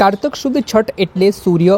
કારતક શુદ્ધ છઠ એટલે સૂર્ય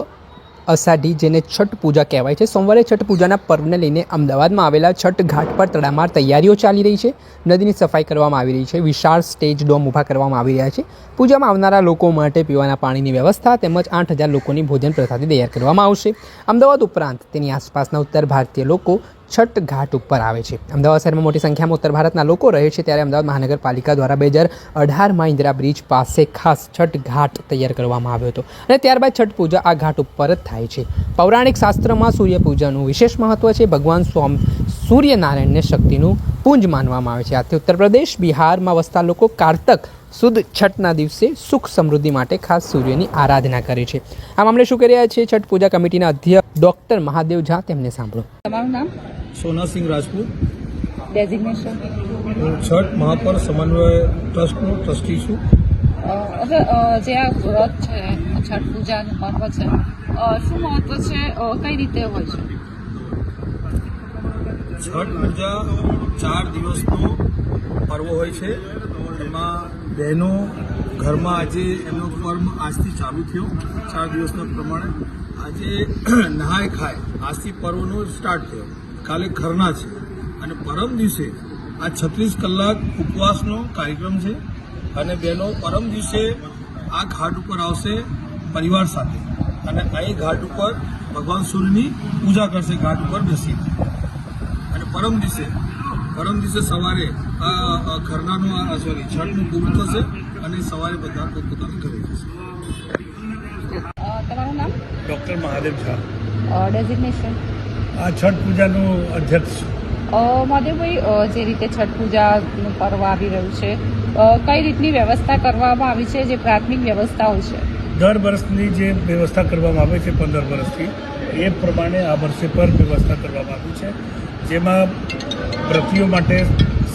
અષાઢી, જેને છઠ પૂજા કહેવાય છે. સોમવારે છઠ પૂજાના પર્વને લઈને અમદાવાદમાં આવેલા છઠ ઘાટ પર તડામાર તૈયારીઓ ચાલી રહી છે. નદીની સફાઈ કરવામાં આવી રહી છે. વિશાળ સ્ટેજ ડોમ ઊભા કરવામાં આવી રહ્યા છે. પૂજામાં આવનારા લોકો માટે પીવાના પાણીની વ્યવસ્થા તેમજ આઠ હજાર લોકોની ભોજન પ્રથાથી તૈયાર કરવામાં આવશે. અમદાવાદ ઉપરાંત તેની આસપાસના ઉત્તર ભારતીય લોકો છઠ ઘાટ ઉપર આવે છે. અમદાવાદ શહેરમાં મોટી સંખ્યામાં ઉત્તર ભારતના લોકો રહે છે ત્યારે અમદાવાદ મહાનગરપાલિકા દ્વારા બે હજાર અઢારમાં ઇન્દિરા બ્રિજ પાસે ખાસ છઠ ઘાટ તૈયાર કરવામાં આવ્યો હતો અને ત્યારબાદ છઠ પૂજા આ ઘાટ ઉપર જ થાય છે. પૌરાણિક શાસ્ત્રમાં સૂર્યપૂજાનું વિશેષ મહત્વ છે. ભગવાન સ્વામ સૂર્યનારાયણને શક્તિનું પુંજ માનવામાં આવે છે. આથી ઉત્તર પ્રદેશ, બિહારમાં વસતા લોકો કારતક સુદ છઠના દિવસે સુખ સમૃદ્ધિ માટે ખાસ સૂર્યની આરાધના કરે છે. આ મામલે શું કરી રહ્યા છે? છઠ પૂજા કમિટીના અધ્યક્ષ ડોક્ટર મહાદેવ ઝા તેમને સાંભળો. તમારું નામ? સોના સિંહ રાજપૂત. ડેઝિગ્નેશન હું છઠ મહાપર સમન્વય ટ્રસ્ટનો ટ્રસ્ટી છું. હવે જે આ વ્રત છે છઠ પૂજાનું મહત્વ છે શું મહત્વ છે? કઈ રીતે હોય છે? છઠ પૂજા ચાર દિવસનો પર્વ હોય છે. એમાં બહેનો ઘરમાં આજે એમનો પર્વ આજથી ચાલુ થયો ચાર દિવસના પ્રમાણે. આજે નહાય ખાય આજથી પર્વનો સ્ટાર્ટ થયો. કાલે ખરના છે. અને પરમ દિવસે આ છત્રીસ કલાક ઉપવાસનો કાર્યક્રમ છે. અને બહેનો પરમ દિવસે આ ઘાટ ઉપર આવશે પરિવાર સાથે. અને અહીં ઘાટ ઉપર ભગવાન સૂર્યની પૂજા કરશે ઘાટ ઉપર બેસી અને પરમ દિવસે પરમ દિવસે સવારે આ ખરનાનું આ સોરી છઠનું પૂરું થશે અને સવારે બધા પોતપોતાના ઘરે જશે. તમારું નામ? ડૉક્ટર મહાદેવ ઝા. ડેઝિગ્નેશન આ છઠ પૂજાનું અધ્યક્ષ મહાદેવભાઈ જે રીતે છઠ પૂજાનું પર્વ આવી રહ્યું છે કઈ રીતની વ્યવસ્થા કરવામાં આવી છે જે પ્રાથમિક વ્યવસ્થા હોય છે? દર વર્ષની જે વ્યવસ્થા કરવામાં આવે છે પંદર વર્ષથી એ પ્રમાણે આ વર્ષે પર વ્યવસ્થા કરવામાં આવી છે. જેમાં વ્રતિઓ માટે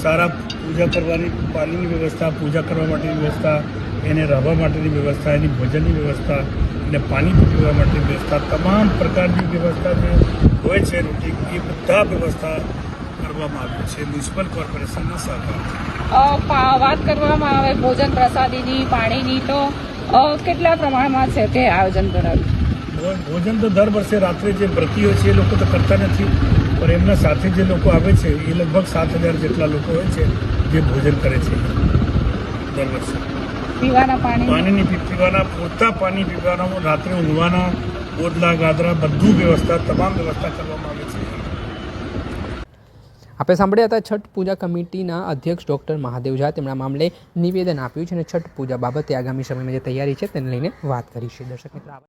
સારા પૂજા કરવાની પાણીની વ્યવસ્થા પૂજા કરવા માટેની વ્યવસ્થા એને રહેવા માટેની વ્યવસ્થા એની ભોજનની વ્યવસ્થા અને પાણી પીવા માટેની વ્યવસ્થા તમામ પ્રકારની વ્યવસ્થા જે હોય છે રૂટીન એ બધા વ્યવસ્થા કરવામાં આવી છે. મ્યુનિસિપલ કોર્પોરેશનના સહકાર. વાત કરવામાં આવે ભોજન પ્રસાદીની પાણીની તો કેટલા પ્રમાણમાં છે તે આયોજન કરાવ્યું ભોજન તો દર વર્ષે રાત્રે જે વ્રતિઓ છે એ લોકો તો કરતા નથી પણ એમના સાથે જે લોકો આવે છે એ લગભગ સાત હજાર જેટલા લોકો હોય છે જે ભોજન કરે છે દર વર્ષે. પીવાના પાણી? પાણીની પીવાના પૂરતા પાણી પીવાના રાત્રે ઊંઘવાના ઓદલા ગાદરા બધું વ્યવસ્થા તમામ વ્યવસ્થા કરવામાં આવે છે. આપણે સાંભળ્યા હતા છઠ પૂજા કમિટીના અધ્યક્ષ ડૉક્ટર મહાદેવ ઝા તેમના મામલે નિવેદન આપ્યું છે અને છઠ પૂજા બાબતે આગામી સમયમાં જે તૈયારી છે તેને લઈને વાત કરી છે. દર્શક મિત્રો